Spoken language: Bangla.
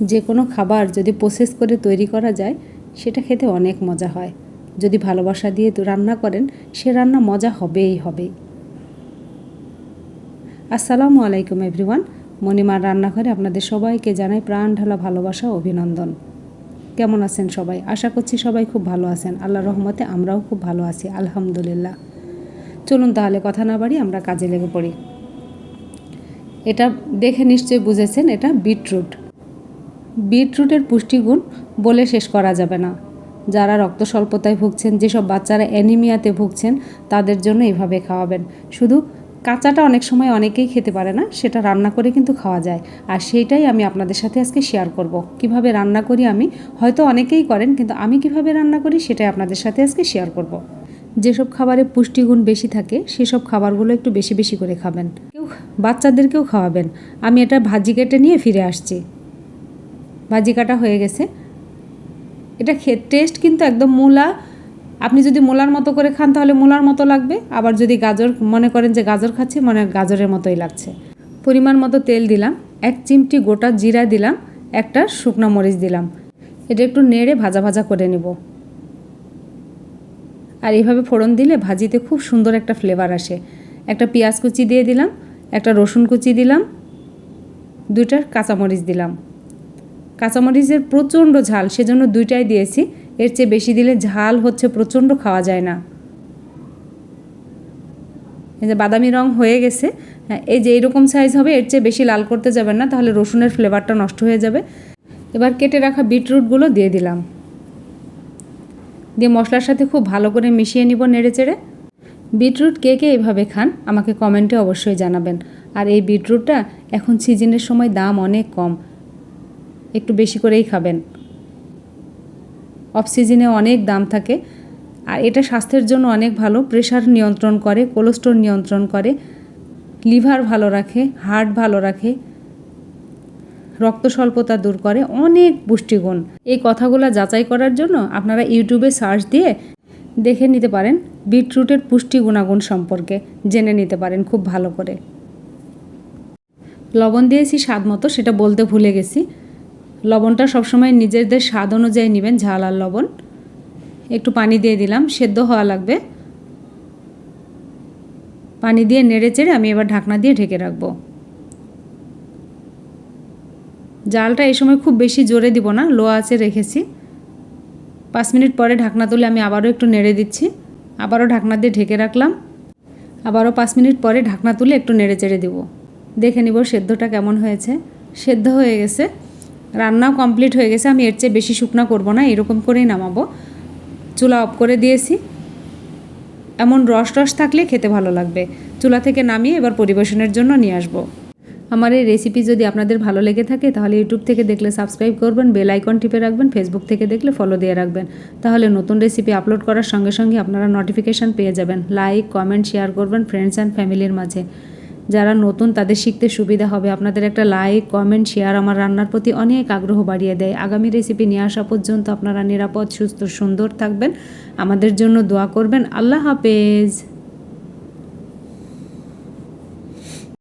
যে কোনো খাবার যদি প্রসেস করে তৈরি করা যায়, সেটা খেতে অনেক মজা হয়। যদি ভালোবাসা দিয়ে রান্না করেন, সে রান্না মজা হবেই হবে। আসসালামু আলাইকুম এভরিওয়ান মণিমার রান্নাঘরে আপনাদের সবাইকে জানাই প্রাণ ঢালা ভালোবাসা অভিনন্দন। কেমন আছেন সবাই? আশা করছি সবাই খুব ভালো আছেন। আল্লাহ রহমতে আমরাও খুব ভালো আছি, আলহামদুলিল্লাহ। চলুন তাহলে কথা না বাড়ি আমরা কাজে লেগে পড়ি। এটা দেখে নিশ্চয়ই বুঝেছেন, এটা বিটরুট। বিটরুটের পুষ্টিগুণ বলে শেষ করা যাবে না। যারা রক্ত স্বল্পতায় ভুগছেন, যেসব বাচ্চারা অ্যানিমিয়াতে ভুগছেন, তাদের জন্য এভাবে খাওয়াবেন। শুধু কাঁচাটা অনেক সময় অনেকেই খেতে পারে না, সেটা রান্না করে কিন্তু খাওয়া যায়। আর সেইটাই আমি আপনাদের সাথে আজকে শেয়ার করব। কীভাবে রান্না করি আমি, হয়তো অনেকেই করেন, কিন্তু আমি কীভাবে রান্না করি সেটাই আপনাদের সাথে আজকে শেয়ার করব। যেসব খাবারে পুষ্টিগুণ বেশি থাকে, সেসব খাবারগুলো একটু বেশি বেশি করে খাবেন। কেউ বাচ্চাদেরকেও খাওয়াবেন। আমি এটা ভাজি কেটে নিয়ে ফিরে আসছি। ভাজি কাটা হয়ে গেছে। এটা টেস্ট কিন্তু একদম মূলা। আপনি যদি মূলার মতো করে খান তাহলে মূলার মতো লাগবে। আবার যদি গাজর, মনে করেন যে গাজর খাচ্ছি, মনে গাজরের মতোই লাগছে। পরিমাণ মতো তেল দিলাম, এক চিমটি গোটা জিরা দিলাম, একটা শুকনো মরিচ দিলাম। এটা একটু নেড়ে ভাজা ভাজা করে নেব। আর এইভাবে ফোড়ন দিলে ভাজিতে খুব সুন্দর একটা ফ্লেভার আসে। একটা পেঁয়াজ কুচি দিয়ে দিলাম, একটা রসুন কুচি দিলাম, দুইটা কাঁচামরিচ দিলাম। কাঁচামরিচের প্রচণ্ড ঝাল, সেজন্য দুইটাই দিয়েছি। এর চেয়ে বেশি দিলে ঝাল হচ্ছে প্রচণ্ড, খাওয়া যায় না। এই যে বাদামি রং হয়ে গেছে। হ্যাঁ এই যে এইরকম সাইজ হবে, এর চেয়ে বেশি লাল করতে যাবেন না, তাহলে রসুনের ফ্লেভারটা নষ্ট হয়ে যাবে। এবার কেটে রাখা বিটরুটগুলো দিয়ে দিলাম। দিয়ে মশলার সাথে খুব ভালো করে মিশিয়ে নিব নেড়ে চেড়ে। বিটরুট কে কে এভাবে খান, আমাকে কমেন্টে অবশ্যই জানাবেন। আর এই বিটরুটটা এখন সিজনের সময় দাম অনেক কম। একটু বেশি করেই খাবেন। অফ সিজনে অনেক দাম থাকে। আর এটা স্বাস্থ্যের জন্য অনেক ভালো। প্রেশার নিয়ন্ত্রণ করে কোলেস্ট্রল নিয়ন্ত্রণ করে। লিভার ভালো রাখে হার্ট ভালো রাখে। রক্ত স্বল্পতা দূর করে। অনেক পুষ্টিগুণ। এই কথাগুলো যাচাই করার জন্য আপনারা ইউটিউবে সার্চ দিয়ে দেখে নিতে পারেন বিটরুটের পুষ্টি গুণাগুণ সম্পর্কে। জেনে নিতে পারেন খুব ভালো করে। লবণ দিয়েছি স্বাদ মতো, সেটা বলতে ভুলে গেছি। লবণটা সবসময় নিজেদের স্বাদ অনুযায়ী নেবেন, ঝাল আর লবণ। একটু পানি দিয়ে দিলাম, সেদ্ধ হওয়া লাগবে। পানি দিয়ে নেড়ে চেড়ে আমি এবার ঢাকনা দিয়ে ঢেকে রাখব। জালটা এই সময় খুব বেশি জোরে দিব না, লো আছে রেখেছি। পাঁচ মিনিট পরে ঢাকনা তুলে আমি আবারও একটু নেড়ে দিচ্ছি। আবারও ঢাকনা দিয়ে ঢেকে রাখলাম। আবারও পাঁচ মিনিট পরে ঢাকনা তুলে একটু নেড়ে চেড়ে দিব। দেখে নিব সেদ্ধটা কেমন হয়েছে। সেদ্ধ হয়ে গেছে। রান্নাও কমপ্লিট হয়ে গেছে, আমি এর চেয়ে বেশি শুকনো করব না, এরকম করেই নামাবো। চুলা অফ করে দিয়েছি। এমন রস রস থাকলে খেতে ভালো লাগবে। চুলা থেকে নামিয়ে এবার পরিবেশনের জন্য নিয়ে আসব। আমার এই রেসিপি যদি আপনাদের ভালো লেগে থাকে, তাহলে ইউটিউব থেকে দেখলে সাবস্ক্রাইব করবেন বেল আইকন টিপে রাখবেন ফেসবুক থেকে দেখলে ফলো দিয়ে রাখবেন। তাহলে নতুন রেসিপি আপলোড করার সঙ্গে সঙ্গে আপনারা নোটিফিকেশান পেয়ে যাবেন। লাইক কমেন্ট শেয়ার করবেন ফ্রেন্ডস অ্যান্ড ফ্যামিলির মাঝে। যারা নতুন তাদের শিখতে সুবিধা হবে। আপনাদের একটা লাইক কমেন্ট শেয়ার আমার রান্নার প্রতি অনেক আগ্রহ বাড়িয়ে দেয়। আগামী রেসিপি নিয়ে আসা পর্যন্ত আপনারা নিরাপদ, সুস্থ, সুন্দর থাকবেন। আমাদের জন্য দোয়া করবেন। আল্লাহ হাফেজ।